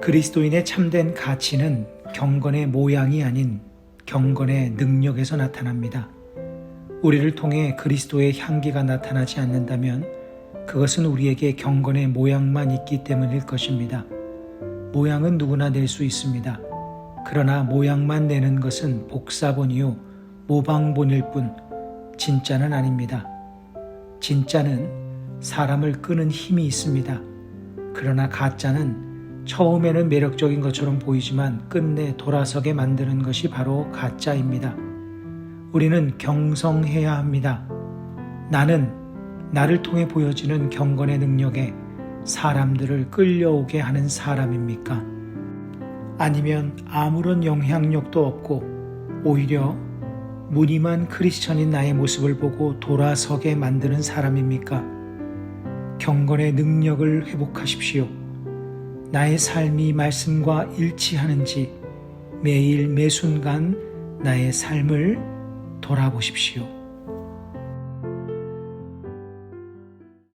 그리스도인의 참된 가치는 경건의 모양이 아닌 경건의 능력에서 나타납니다. 우리를 통해 그리스도의 향기가 나타나지 않는다면 그것은 우리에게 경건의 모양만 있기 때문일 것입니다. 모양은 누구나 낼 수 있습니다. 그러나 모양만 내는 것은 복사본이요, 모방본일 뿐, 진짜는 아닙니다. 진짜는 사람을 끄는 힘이 있습니다. 그러나 가짜는 처음에는 매력적인 것처럼 보이지만 끝내 돌아서게 만드는 것이 바로 가짜입니다. 우리는 경성해야 합니다. 나는 나를 통해 보여지는 경건의 능력에 사람들을 끌려오게 하는 사람입니까? 아니면 아무런 영향력도 없고 오히려 무늬만 크리스천인 나의 모습을 보고 돌아서게 만드는 사람입니까? 경건의 능력을 회복하십시오. 나의 삶이 말씀과 일치하는지 매일 매순간 나의 삶을 돌아보십시오.